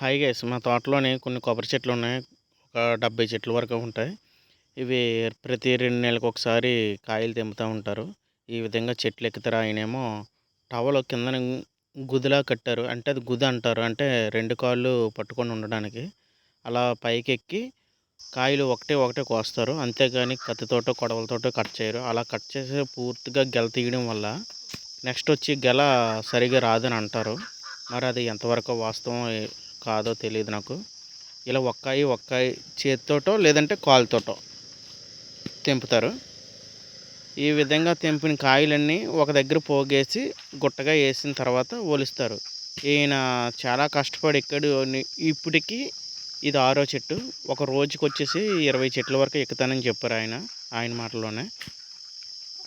Hi guys మా తోటలోనే కొన్ని కొబ్బరి చెట్లు ఉన్నాయి. ఒక డెబ్బై చెట్ల వరకు ఉంటాయి. ఇవి ప్రతి రెండు నెలలకు ఒకసారి కాయలు తెంపుతూ ఉంటారు. ఈ విధంగా చెట్లు ఎక్కుతారు. ఆయనేమో టవల్ కింద గుదిలా కట్టారు. అంటే అది గుది అంటారు. అంటే రెండు కాళ్ళు పట్టుకొని ఉండడానికి. అలా పైకి ఎక్కి కాయలు ఒకటే ఒకటే కోస్తారు. అంతేగాని కత్తితోటో కొడవలతోటో కట్ చేయరు. అలా కట్ చేసి పూర్తిగా గెల తీయడం వల్ల నెక్స్ట్ వచ్చి గెల సరిగా రాదని అంటారు. మరి అది ఎంతవరకు వాస్తవం? కాదో తెలియదు నాకు. ఇలా ఒక్కాయి ఒక్కాయి చేతితోటో లేదంటే కాలుతోటో తెంపుతారు. ఈ విధంగా తెంపిన కాయలన్నీ ఒక దగ్గర పోగేసి గుట్టగా వేసిన తర్వాత ఒలుస్తారు. ఈయన చాలా కష్టపడి ఇక్కడ ఇప్పటికీ ఇది ఆరో చెట్టు. ఒక రోజుకి వచ్చేసి ఇరవై చెట్ల వరకు ఎక్కుతానని చెప్పారు ఆయన ఆయన మాటలోనే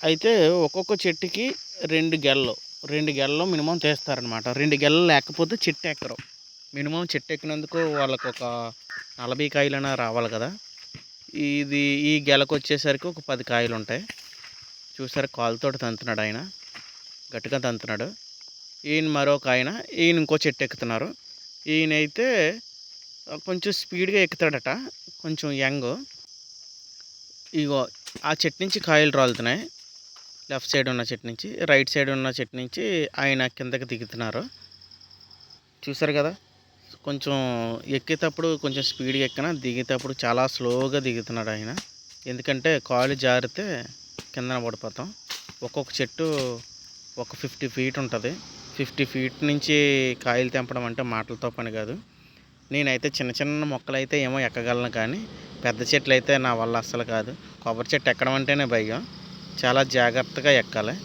అయితే ఒక్కొక్క చెట్టుకి రెండు గెలలు రెండు గెలలు మినిమం తీస్తారనమాట రెండు గెలలు లేకపోతే చెట్టు ఎక్కరు. మినిమం చెట్టు ఎక్కినందుకు వాళ్ళకు ఒక నలభై కాయలైనా రావాలి కదా. ఇది ఈ గెలకు వచ్చేసరికి ఒక పది కాయలు ఉంటాయి చూసారు కాలుతోటి తంతున్నాడు ఆయన. గట్టిగా తంతున్నాడు. ఈయన మరొక ఆయన ఈయన ఇంకో చెట్టు ఎక్కుతున్నారు ఈయనైతే కొంచెం స్పీడ్గా ఎక్కుతాడట కొంచెం యంగ్. ఇగో ఆ చెట్టు నుంచి కాయలు రాలుతున్నాయి. లెఫ్ట్ సైడ్ ఉన్న చెట్టు నుంచి రైట్ సైడ్ ఉన్న చెట్టు నుంచి ఆయన కిందకి దిగుతున్నారు. చూసారు కదా? కొంచెం ఎక్కేటప్పుడు కొంచెం స్పీడ్గా ఎక్కిన? దిగేటప్పుడు చాలా స్లోగా దిగుతున్నాడు ఆయన. ఎందుకంటే కాలు జారితే కిందన పడిపోతాం. ఒక్కొక్క చెట్టు ఒక ఫిఫ్టీ ఫీట్ ఉంటుంది. ఫిఫ్టీ ఫీట్ నుంచి కాయలు తెంపడం అంటే మాటలతో పని కాదు. నేనైతే చిన్న చిన్న మొక్కలు అయితే ఏమో ఎక్కగలను కానీ పెద్ద చెట్లు అయితే నా వల్ల అస్సలు కాదు. కొబ్బరి చెట్టు ఎక్కడం అంటేనే భయం. చాలా జాగ్రత్తగా ఎక్కాలి.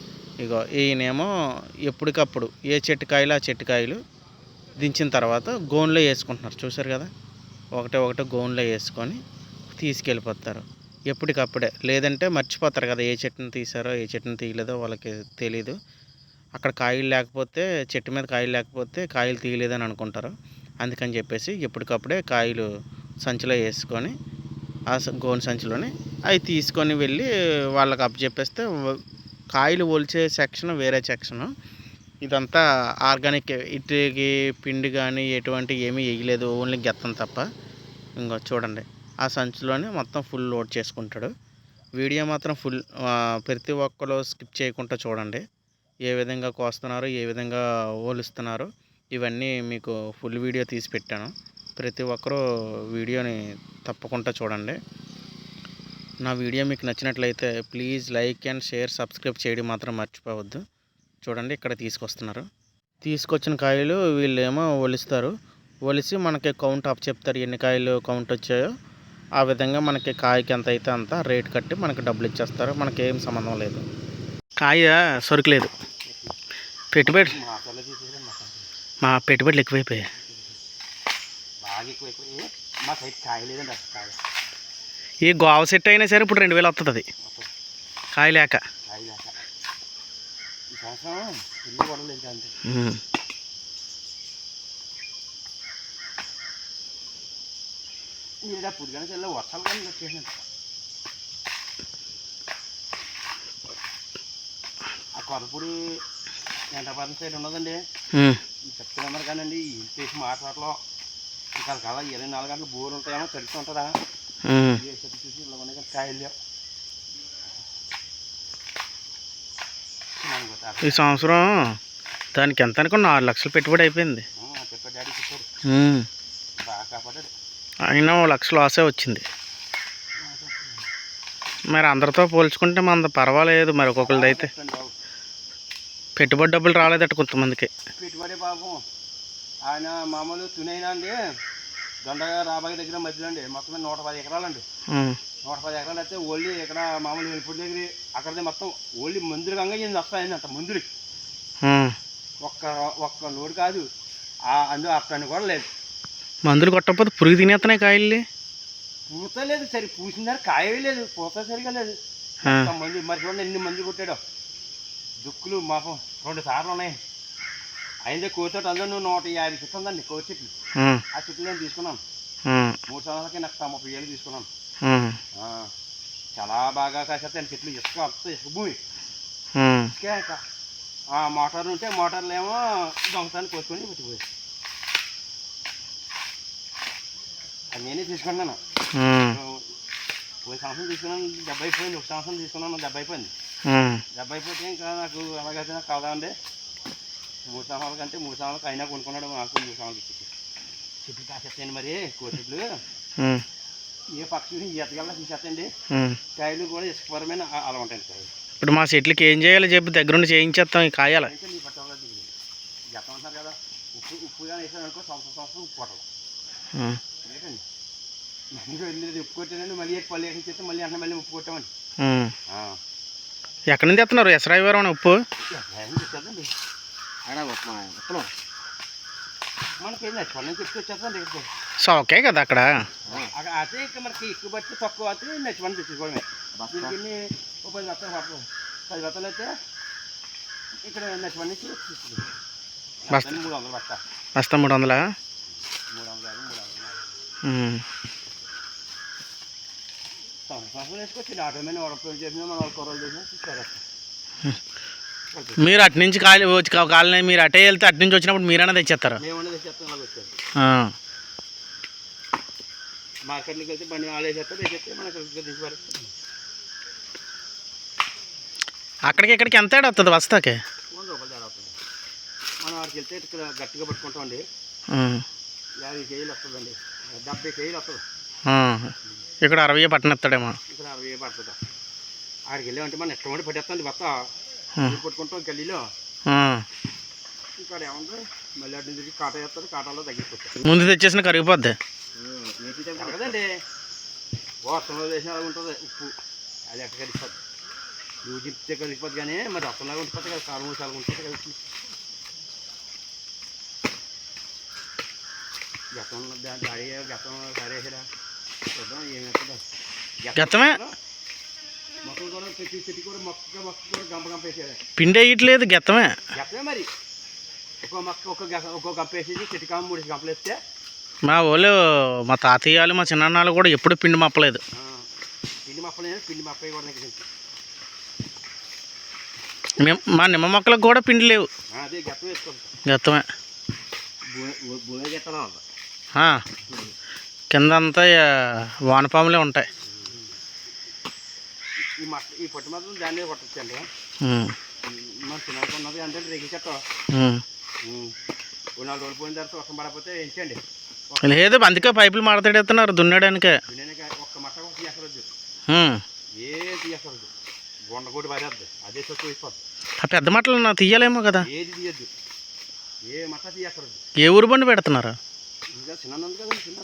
ఇగో ఈయనేమో ఎప్పటికప్పుడు ఏ చెట్టు కాయలు ఆ చెట్టు కాయలు దించిన తర్వాత గోన్లో వేసుకుంటున్నారు. చూసారు కదా? ఒకటే ఒకటే గోన్లో వేసుకొని తీసుకెళ్ళిపోతారు. ఎప్పటికప్పుడే. లేదంటే మర్చిపోతారు కదా ఏ చెట్టుని తీసారో ఏ చెట్టుని తీయలేదో వాళ్ళకి తెలీదు. అక్కడ కాయలు లేకపోతే చెట్టు మీద కాయలు లేకపోతే కాయలు తీయలేదని అనుకుంటారు. అందుకని చెప్పేసి ఎప్పటికప్పుడే కాయలు సంచిలో వేసుకొని ఆ స- గోను సంచిలోని అవి తీసుకొని వెళ్ళి వాళ్ళకి అప్పచెప్పేస్తే కాయలు ఒలిచే సెక్షన్ వేరే సెక్షను ఇదంతా ఆర్గానిక్ ఇటుకి పిండి కానీ ఎటువంటి ఏమీ వేయలేదు ఓన్లీ గెత్తం తప్ప. ఇంకో చూడండి. ఆ సంచిలోనే మొత్తం ఫుల్ లోడ్ చేసుకుంటాడు. వీడియో మాత్రం ఫుల్ ప్రతి ఒక్కరు స్కిప్ చేయకుండా చూడండి. ఏ విధంగా కోస్తున్నారు ఏ విధంగా ఓలుస్తున్నారు ఇవన్నీ మీకు ఫుల్ వీడియో తీసి పెట్టాను. ప్రతి ఒక్కరూ వీడియోని తప్పకుండా చూడండి. నా వీడియో మీకు నచ్చినట్లయితే please like and share subscribe చేయడం మాత్రం మర్చిపోవద్దు. చూడండి ఇక్కడ తీసుకొస్తున్నారు. తీసుకొచ్చిన కాయలు వీళ్ళేమో ఒలిస్తారు. ఒలిసి మనకి కౌంట్ అప్ చెప్తారు ఎన్ని కాయలు కౌంట్ వచ్చాయో. ఆ విధంగా మనకి కాయకి ఎంత అయితే అంత రేట్ కట్టి మనకి డబ్బులు ఇచ్చేస్తారు. మనకి ఏం సంబంధం లేదు. కాయ సరుకులేదు. పెట్టుబడి మా పెట్టుబడులు ఎక్కువైపోయాయి. ఈ గోవ సెట్ అయినా సరే ఇప్పుడు రెండు వేలు వస్తుంది అది. కాయ లేక సంవత్సరం ఇల్లు కూడా లేదు అంతే చల్ల వర్షాలు కానీ వచ్చేసినట్టు ఆ కొరపూడి ఎంటపాలెం సైడ్ ఉన్నదండి. చెప్తున్నారు కానండి చేసి మాట్లాడలో ఇంకా కల ఇరవై నాలుగు గంటలు బోర్ ఉంటాయేమో తడుతూ ఉంటుందా చెట్టు చూసి ఇలా ఉన్నాయి కానీ కాయలు లేవు నాకు తాత. ఈ సంవత్సరం దానికి ఎంత అనుకున్నా? ఆరు లక్షలు పెట్టుబడి అయిపోయింది. అయినా ఓ లక్ష లాసే వచ్చింది. మరి అందరితో పోల్చుకుంటే మన పర్వాలేదు మరి ఒక్కొక్కరిది అయితే. పెట్టుబడి డబ్బులు రాలేదట కొంతమందికి. పెట్టుబడి పాపం ఆయన మామూలు తునైనా అండి దొండగా రాబాయి దగ్గర మధ్యలో అండి మొత్తం నూట పది ఎకరాలండి. నూట పది ఎకరాలు అయితే ఓన్లీ ఇక్కడ మామూలు వెళ్ళిపోయి దగ్గర అక్కడదే మొత్తం ఓన్లీ మందులు గంగ ఇది వస్తాయండి మందులు ఉమ్. ఒక్క ఒక్క లోడ్ కాదు. ఆ అందులో అక్కడ కూడా లేదు. మందులు కొట్టకపోతే పురుగు తినేస్తున్నాయి కాయల్ని? పూత లేదు సరి పూసిందారు కాయవే లేదు పూత సరిగా లేదు. మందు మరి చూడండి ఎన్ని మందులు కొట్టాడో. దుక్కులు మాపం రెండు సార్లు ఉన్నాయి. అయితే అందులో నువ్వు నూట యాభై చెట్లు ఉందండి కోతి చెట్లు. ఆ చెట్లు నేను తీసుకున్నాను. మూడు సంవత్సరాలకి నాకు ముప్పై ఏళ్ళు తీసుకున్నాను. చాలా బాగా కాసేస్తాను చెట్లు ఇసుక అంత ఇసుక భూమి. ఇసుకే. ఆ మోటార్లు ఉంటే మోటార్లు ఏమో దొంగతాన్ని కోసుకొని పెట్టిపోయాయి నేనే తీసుకున్నాను. పోయి సంవత్సరం తీసుకున్నాను డెబ్బై అయిపోయింది ఒక సంవత్సరం తీసుకున్నాను డెబ్బై అయిపోయింది డెబ్బై అయిపోతే ఇంకా నాకు అలాగైతే నాకు కాదండి మూడు సంవత్సరాల కంటే మూడు సంవత్సరాలకు అయినా కొనుక్కున్నాడు నాకు మూడు సంవత్సరాలు ఇచ్చి చెట్లు కాసేస్తాయండి మరి ఉమ్, ఏ పక్షి ఎత్తగల తీసేస్తాయండి ఉమ్. కాయలు కూడా ఇసుకపరమైన అలా ఉంటాయండి కాయలు. ఇప్పుడు మా చెట్లకి ఏం చేయాలో చెప్పి దగ్గరుండి చేయించేస్తాం ఈ కాయాలి. గతం అంటారు కదా ఉప్పు ఉప్పుగా వేసాను అనుకో సంవత్సరం సంవత్సరం ఉప్పు కొట్టదు మళ్ళీ వెళ్ళేది ఉప్పు కొట్టానండి మళ్ళీ పళ్ళు వేసి చేస్తే మళ్ళీ అంటే మళ్ళీ ఉప్పు కొట్టామండి. ఎక్కడి నుంచి తెస్తున్నారు ఎసరాయివారం అని ఉప్పు? ఏం ఉత్తరం మనకేం నచ్చుకోండి నేను చెప్తే వచ్చేస్తాను ఇక్కడికి సోకే కదా అక్కడ. అక్కడ అయితే ఇక మనకి ఎక్కువ బట్టి తక్కువ అయితే నచ్చుకొని తెచ్చుకోవడమే దీనికి ఒక పది బత్తలు పట్టదు పది బత్తలు అయితే ఇక్కడ నచ్చుకొని బస్తా. బస్తా మూడు వందలు బస్తా బస్తా మూడు వందలా మూడు వందలు మూడు వందలు మీరు అటు నుంచి కాలి కాలనీ మీరు అటే వెళ్తే అటు నుంచి వచ్చినప్పుడు మీరైనా తెచ్చేస్తారు మేము అనేది చెప్తాం ఇలాగ వచ్చారు ఆ. మార్కెట్లోకి వెళ్తే బండి వాళ్ళు వేసేస్తారు వేసేస్తే మనకు తీసి అక్కడికి ఇక్కడికి ఎంత ఏడు వస్తుంది బస్తాకి? వంద రూపాయలు తేడా అవుతుంది మనం వాడికి వెళ్తే ఇక్కడ గట్టిగా పట్టుకుంటామండి. యాభై కేజీలు వస్తుందండి. డెబ్బై కేజీలు వస్తుంది. ఇక్కడ అరవై పట్టణెత్తాడేమో ఇక్కడ అరవై పడుతుంది. ఆడికి వెళ్ళామంటే మనం ఇష్టం పడి పట్టేస్తుంది. నీళ్ళు పట్టుకుంటాం గల్లీలో. ఇక్కడ ఏముంది? మళ్ళీ అటు నుంచి కాటా వేస్తారు కాటాలో తగ్గిపోతారు ముందు తెచ్చేసిన కరిగిపోద్ది. కదండి వాసనలో వేసిన అలాగ ఉంటుంది. ఉప్పు. అది ఎక్కడ కలిసిపోద్ది నువ్వు చెప్తే కలిసిపోద్ది కానీ మరి రసంలాగా ఉంటుంది కదా. కారం చాలా ఉంటుంది కలిసి గతం దా- దాడి గతం దాడి వేసారా చూద్దాం ఏమవుతుందో గతమే? మొక్కలు కూడా ప్రతి చెట్టు కూడా మొక్క మొక్క కూడా గంప గంప వేసారు పిండి వేయట్లేదు గెత్తమే. గతమే మరి. ఒక్కో మొక్క ఒక్క గ- ఒక్కో గంప వేసేసి చెట్టు కామ మూడు గంపలు వేస్తే మా వాళ్ళు మా తాతయ్య వాళ్ళు మా చిన్నాన్నలు కూడా ఎప్పుడు పిండి మప్పలేదు పిండి మప్పలేదు పిండి మప్ప కూడా మేము మా నిమ్మ మొక్కలకు కూడా పిండి లేవు. అదే గతం వేసుకుంటాం. గెత్తమే. భూమి భూమి గెత్తనం అంట ఆ. కింద అంతా వానపాములే ఉంటాయి. ఈ పొట్టి మాత్రం దాని మీద కొట్టచ్చండి. మన ఉన్నది అంటే రేగి చెట్ట ఉమ్. ఓ నాలుగు రోజులు పోయిన తర్వాత వర్షం పడకపోతే ఎంచండి లేదు అందుకే పైపులు మడతడెత్తున్నారు దున్నడానికే. ఒక్క మట్ట పారేద్ది అదే అయిపోద్ది. ఆ పెద్ద మట్టలు నా తీయలేమో కదా. ఏది తీయద్దు. ఏ మట్ట తీయసరద్దు ఏ ఊరు బండి పెడుతున్నారు? ఇంకా చిన్న కదండి చిన్న